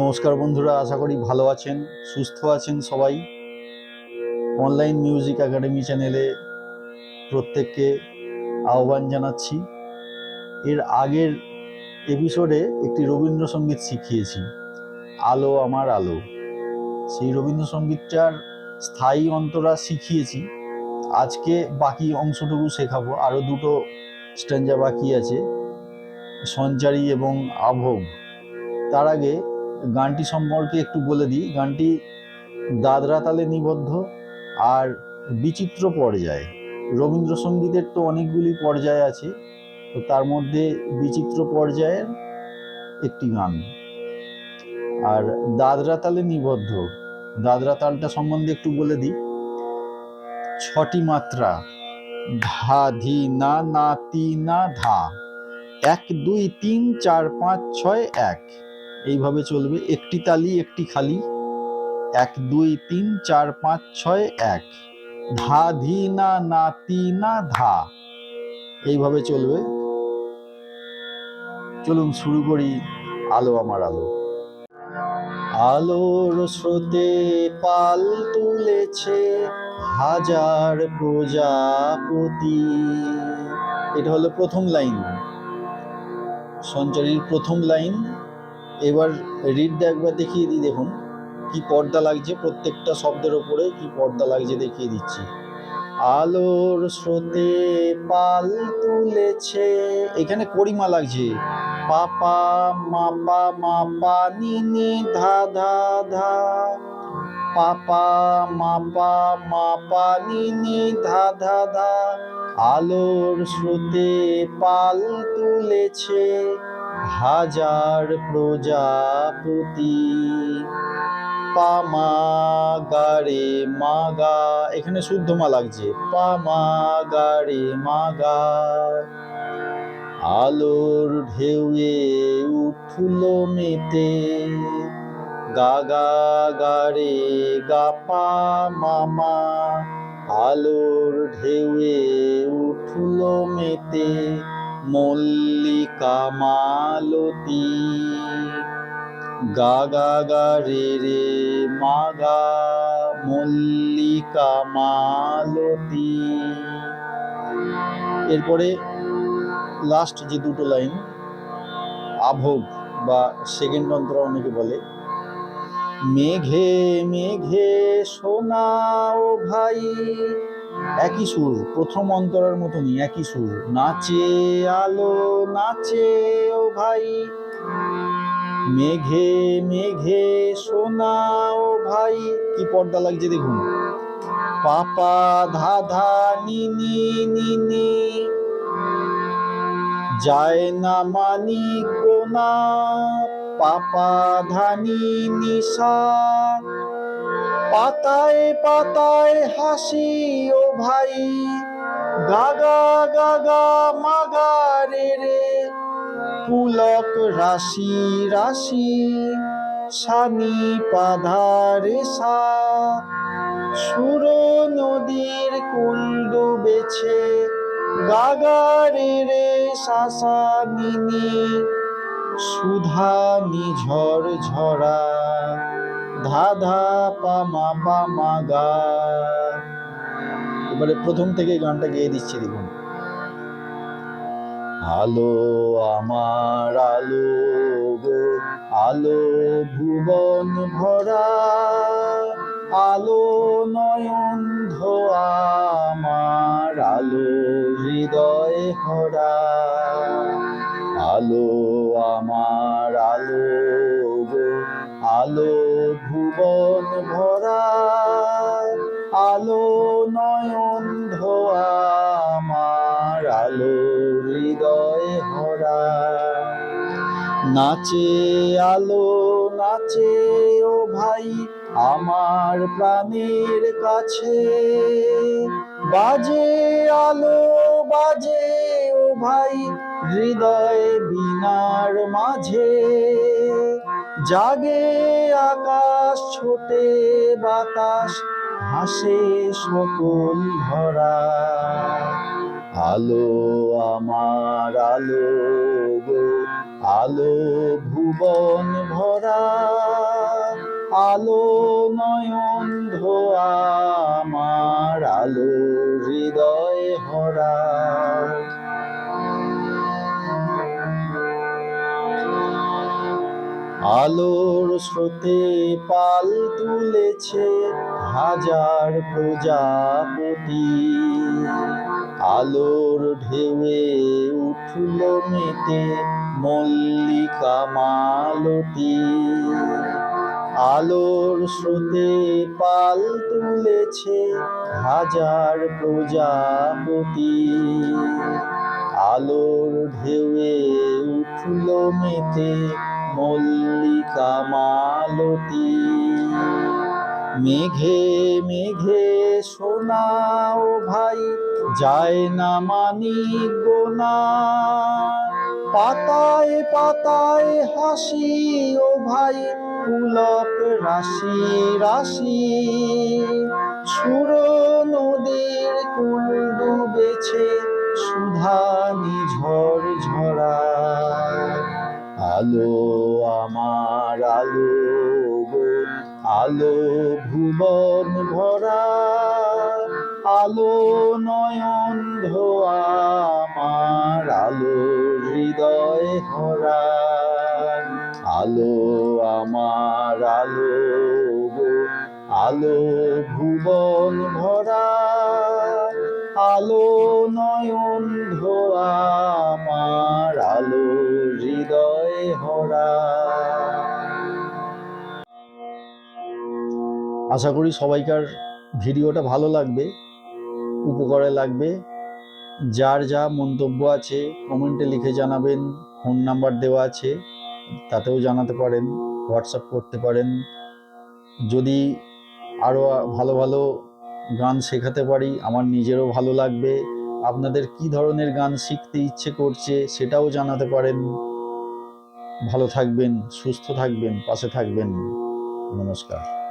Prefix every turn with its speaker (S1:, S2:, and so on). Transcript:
S1: নমস্কার বন্ধুরা, আশা করি ভালো আছেন, সুস্থ আছেন সবাই। অনলাইন মিউজিক একাডেমি চ্যানেলে প্রত্যেককে আহ্বান জানাচ্ছি। এর আগের এপিসোডে একটি রবীন্দ্রসঙ্গীত শিখিয়েছি, আলো আমার আলো। সেই রবীন্দ্রসঙ্গীতটার স্থায়ী অন্তরা শিখিয়েছি। আজকে বাকি অংশটুকু শেখাবো আরও দুটো স্ট্যান্ডা বাকি আছে। সঞ্চারী এবং আভোগ তার আগে গানটি সম্পর্কে একটু বলে দিই। গানটি দাদরা তালে নিবদ্ধ আর বিচিত্র পর্যায়ে। রবীন্দ্রসঙ্গীতের তো অনেকগুলি পর্যায় আছে, তো তার মধ্যে বিচিত্র পর্যায়ের একটি গান। আর দাদরা তালে নিবদ্ধ, দাদরা তালটা সম্বন্ধে একটু বলে দিই। ছটি মাত্রা, ধা, ধি, না না, তি, না, ধা। এক, দুই, তিন, চার, পাঁচ, ছয়, এক। এইভাবে চলবে। একটি তালি, একটি খালি। এক, দুই, তিন, চার, পাঁচ, ছয়, এক। ধা, ধি, না না, তি, না, ধা। এইভাবে চলবে। চলুন শুরু করি আলো আমার আলো। আলোর স্রোতে পাল তুলেছে হাজার প্রজাপতি। এটা হলো প্রথম লাইন। সঞ্চারীর প্রথম লাইন। এবার রিডটা একবার দেখিয়ে দিই, দেখুন। কি পর্দা লাগছে, প্রত্যেকটা শব্দের ওপরে কি পর্দা লাগছে দেখিয়ে দিচ্ছি। আলোর স্রোতে পাল তুলেছে। এখানে করিমা লাগছে। পাপা মাপা মাপা নি নি, ধা ধা ধা। পাপা মাপা মাপা নি নি, ধা ধা ধা। আলোর স্রোতে পাল তুলেছে হাজার প্রজাপতি। পামা গারে মাগা, এখানে শুদ্ধ মা লাগছে। পামা গারে মাগা। আলোর ঢেউয়ে উঠল মেতে। গাগা গারে গাপা মামা আলোর ঢেউয়ে উঠল মেতে মল্লিকা মালতী। গাগা গা রে রে মাগা মল্লিকা মালতী। এরপরে লাস্ট যে দুটো লাইন আভোগ বা সেকেন্ড অন্তরা অনেকে বলে মেঘে মেঘে সোনা ও ভাই। একই সুর, প্রথম অন্তরার মতনই, একই সুর। নাচে আলো, নাচে ও ভাই। মেঘে মেঘে সোনা ও ভাই। কি পর্দা লাগছে দেখুন। পাপা, ধাধা, নিনি নিনি। যায় না মানি কোনা পাপা ধানি নিশা। পাতায় পাতায় হাসি ও ভাই, গাগা গাগা মাগা রে। পুলক রাশি রাশি সানি পাধারে সা। সুর নদীর কুল ডুবেছে গাগা রে রে শাসা নিনি সুধা নিঝর ঝরা, ধাধা পামা পামা গা। এবারে প্রথম থেকে গানটা গেয়ে দিচ্ছি দেখুন। আলো আমার আলো গো, আলো ভুবন ভরা, আলো নয়ন ধোয়া, আমার আলো হৃদয় ভরা। আলো আমার আলো গো আলো ভুবন ভরা, আলো নয়ন ধোয়া আমার আলো হৃদয় ভরা। নাচে আলো, নাচে ও ভাই, আমার প্রাণের কাছে। বাজে আলো, বাজে ভাই, হৃদয় বিনার মাঝে। জাগে আকাশ, ছোটে বাতাস হাসে সকল ধরা আলো, আমার আলো আলো ভুবন ভরা। আলো নয়ন ধোয়া আলোর স্রোতে পাল তুলেছে হাজার প্রজাপতি। আলোর ঢেউয়ে উঠল মেতে মল্লিকা মালতী। আলোর স্রোতে পাল তুলেছে হাজার প্রজাপতি। আলোর ঢেউয়ে উঠল মেতে মল্লিকা মালতী। মেঘে মেঘে শোনাও ভাই, যায় না মানি গোনা। পাতায় পাতায় হাসি ও ভাই, পুলক রাশি রাশি। সুর নদীর কুল ডুবেছে সুধা আলো, আমার আলো আলো ভুবন ভরা, আলো নয়ন ধোয়া, আমার আলো হৃদয় ভরা। আলো, আমার আলো আলো ভুবন ভরা, আলো নয়ন ধোয়া আশা করি সবাইকার ভিডিওটা ভালো লাগবে, উপকারে লাগবে। যার যা মন্তব্য আছে কমেন্টে লিখে জানাবেন ফোন নাম্বার দেওয়া আছে, তাতেও জানাতে পারেন হোয়াটসঅ্যাপ করতে পারেন। যদি আরও ভালো ভালো গান শেখাতে পারি, আমার নিজেরও ভালো লাগবে। আপনাদের কি ধরনের গান শিখতে ইচ্ছে করছে, সেটাও জানাতে পারেন। ভালো থাকবেন, সুস্থ থাকবেন, পাশে থাকবেন। নমস্কার।